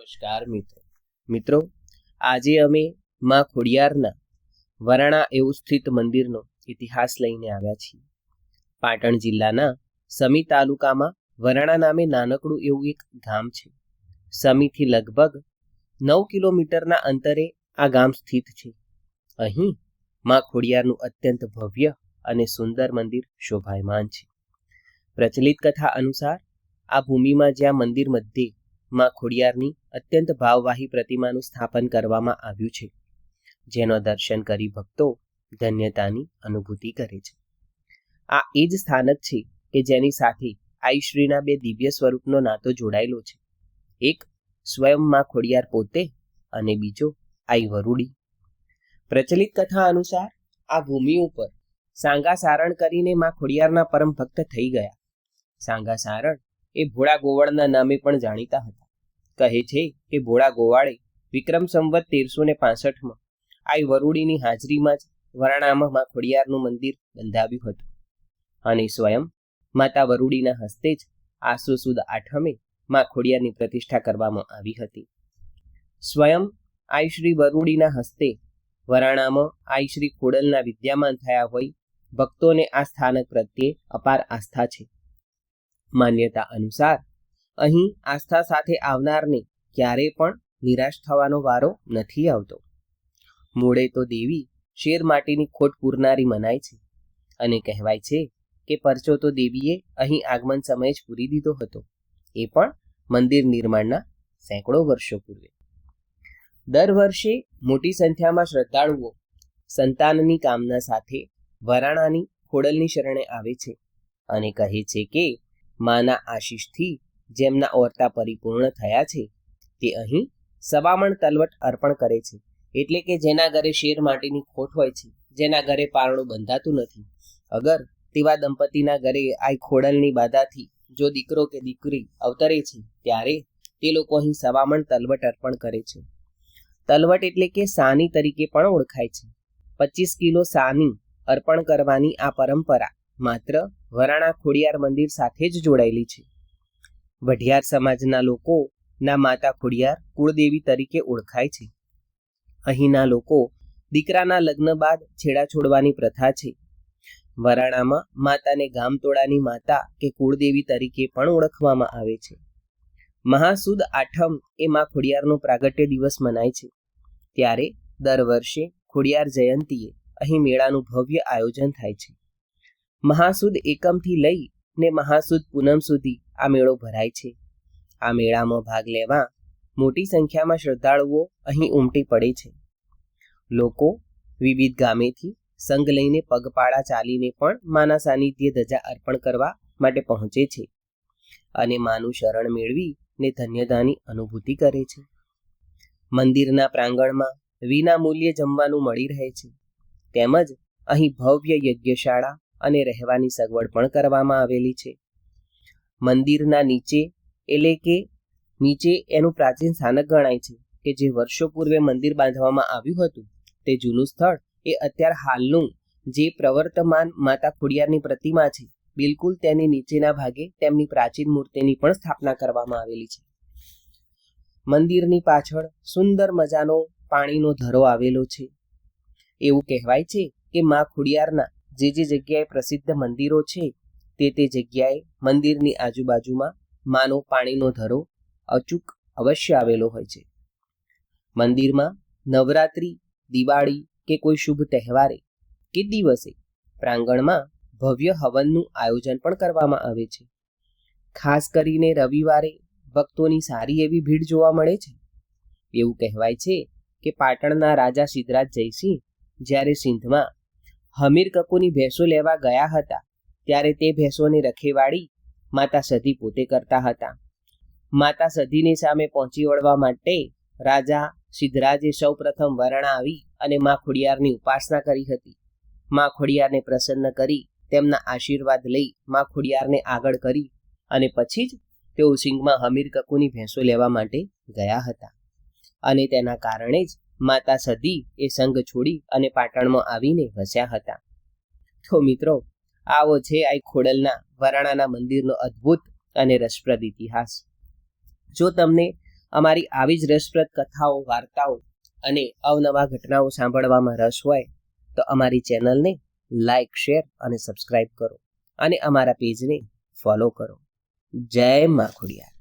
નમસ્કાર મિત્રો. મિત્રો, આજે અમે માં ખોડિયારના વરાણા એવું સ્થિત મંદિરનો ઇતિહાસ લઈને આવ્યા છીએ. પાટણ જિલ્લાના સમી તાલુકામાં વરાણા નામે નાનકડું એવું એક ગામ છે. સમીથી લગભગ નવ કિલોમીટરના અંતરે આ ગામ સ્થિત છે. અહીં માં ખોડિયારનું અત્યંત ભવ્ય અને સુંદર મંદિર શોભાયમાન છે. પ્રચલિત કથા અનુસાર આ ભૂમિમાં જ્યાં મંદિર મધ્યે માં ખોડિયારની અત્યંત ભાવવાહી પ્રતિમાનું સ્થાપન કરવામાં આવ્યું છે, જેનો દર્શન કરી ભક્તો ધન્યતાની અનુભૂતિ કરે છે. આ એ જ સ્થાનક છે કે જેની સાથે આઈશ્રીના બે દિવ્ય સ્વરૂપનો નાતો જોડાયેલો છે. એક, સ્વયં માં ખોડિયાર પોતે અને બીજો આઈ વરુડી પ્રચલિત કથા અનુસાર આ ભૂમિ ઉપર સાંગા સારણ કરીને માં ખોડિયારના પરમ ભક્ત થઈ ગયા. સાંગા સારણ એ ભોળા ગોવાળના નામે પણ જાણીતા હતા. કહે છે કે ભોળા ગોવાળે, વિક્રમ સંવત તેરસો ને પાસઠમાં આઈ વરુડીની હાજરીમાં જ વરાણામાં ખોડિયારનું મંદિર બંધાવ્યું હતું. અને સ્વયં માતા વરુડીના હસ્તે જ આસો સુદ આઠમે માં ખોડિયારની પ્રતિષ્ઠા કરવામાં આવી હતી. સ્વયં આઈ શ્રી વરુડીના હસ્તે વરાણામાં આઈ શ્રી ખોડલના વિદ્યામાન થયા હોય, ભક્તોને આ સ્થાનક પ્રત્યે અપાર આસ્થા છે. માન્યતા અનુસાર અહીં આસ્થા સાથે આવનારને ક્યારેય પણ નિરાશ થવાનો વારો નથી આવતો. મૂળે તો દેવી શેર માટીની ખોટ પૂરનારી મનાય છે અને કહેવાય છે કે પરચો તો દેવીએ અહીં આગમન સમયે જ પૂરી દીધો હતો. એ પણ મંદિર નિર્માણના સેંકડો વર્ષો પૂર્વે. દર વર્ષે મોટી સંખ્યામાં શ્રદ્ધાળુઓ સંતાનની કામના સાથે વરાણાની ખોડલની શરણે આવે છે અને કહે છે કે માના આશીષથી જેમના ઓરતા પરિપૂર્ણ થયા છે, તે અહીં સવામણ તલવટ અર્પણ કરે છે. એટલે કે જેના ઘરે શેર માટીની ખોટ હોય છે, જેના ઘરે પારણું બંધાતું નથી. અગર તેવા દંપતીના ઘરે આ ખોડલની બાધાથી જો દીકરો કે દીકરી અવતરે છે, ત્યારે તે લોકો અહીં સવામણ તલવટ અર્પણ કરે છે. તલવટ એટલે કે સાની તરીકે પણ ઓળખાય છે. પચીસ કિલો સાની અર્પણ કરવાની આ પરંપરા માત્ર વરાણા ખોડિયાર મંદિર સાથે જ જોડાયેલી છે. વઢિયાર સમાજના લોકો ના માતા ખોડિયાર કુળદેવી તરીકે ઓળખાય છે. અહીંના લોકો દીકરાના લગ્ન બાદ છેડા છોડવાની પ્રથા છે. વરાણામાં માતાને ગામતોડાની માતા કે કુળદેવી તરીકે પણ ઓળખવામાં આવે છે. મહાસુદ આઠમ એ મા ખોડિયારનો પ્રાગટ્ય દિવસ મનાય છે. ત્યારે દર વર્ષે ખોડિયાર જયંતીએ અહીં મેળાનું ભવ્ય આયોજન થાય છે. મહાસુદ એકમથી લઈ ને મહાસુદ પૂનમ સુધી આ મેળો ભરાય છે. આ મેળામાં ભાગ લેવા મોટી સંખ્યામાં શ્રદ્ધાળુઓ અહીં ઉમટી પડે છે. લોકો વિવિધ ગામેથી સંગ લઈને પગપાળા ચાલીને પણ માના સાનિધ્ય ધજા અર્પણ કરવા માટે પહોંચે છે અને માનું શરણ મેળવી ને ધન્યતાની અનુભૂતિ કરે છે. મંદિરના પ્રાંગણમાં વિના મૂલ્યે જમવાનું મળી રહે છે. તેમજ અહીં ભવ્ય યજ્ઞશાળા અને રહેવાની સગવડ પણ કરવામાં આવેલી છે. મંદિરના નીચે, એટલે કે નીચે એનું પ્રાચીન સ્થાનક ગણાય છે, કે જે વર્ષો પૂર્વે મંદિર બાંધવામાં આવ્યું હતું. તે જૂનું સ્થળ એ અત્યાર હાલનું જે પ્રવર્તમાન માતા ખોડિયારની પ્રતિમા છે, બિલકુલ તેની નીચેના ભાગે તેમની પ્રાચીન મૂર્તિની પણ સ્થાપના કરવામાં આવેલી છે. મંદિરની પાછળ સુંદર મજાનો પાણીનો ધરો આવેલો છે. એવું કહેવાય છે કે મા ખોડિયારના જે જે જગ્યાએ પ્રસિદ્ધ મંદિરો છે, તે તે જગ્યાએ મંદિરની આજુબાજુમાં માનો પાણીનો ધરો અચૂક અવશ્ય આવેલો હોય છે. મંદિરમાં નવરાત્રી, દિવાળી કે કોઈ શુભ તહેવારે કે દિવસે પ્રાંગણમાં ભવ્ય હવનનું આયોજન પણ કરવામાં આવે છે. ખાસ કરીને રવિવારે ભક્તોની સારી એવી ભીડ જોવા મળે છે. એવું કહેવાય છે કે પાટણના રાજા સિદ્ધરાજ જયસિંહ જ્યારે સિંધમાં હમીર કકુની ભેંસો લેવા ગયા હતા, ત્યારે તે ભેંસોની રખેવાળી માતા સધી પોતે કરતા હતા. માતા સધીની સામે પહોંચી વળવા માટે રાજા સિદ્ધરાજે સૌ પ્રથમ વરણા આવી અને મા ખોડિયારની ઉપાસના કરી હતી. મા ખોડિયારને પ્રસન્ન કરી તેમના આશીર્વાદ લઈ મા ખોડિયારને આગળ કરી અને પછી જ તેઓ સિંગમાં હમીર કકુની ભેંસો લેવા માટે ગયા હતા. અને તેના કારણે જ માતા સદી એ સંઘ છોડી અને પાટણમાં આવીને વસ્યા હતા. તો મિત્રો, આવો છે આ ખોડલના, વરાણાના મંદિરનો અદ્ભુત અને રસપ્રદ ઇતિહાસ. જો તમને અમારી આવી જ રસપ્રદ કથાઓ, વાર્તાઓ અને અવનવા ઘટનાઓ સાંભળવામાં રસ હોય, તો અમારી ચેનલને લાઈક, શેર અને સબસ્ક્રાઈબ કરો અને અમારા પેજને ફોલો કરો. જય મા ખોડિયાર.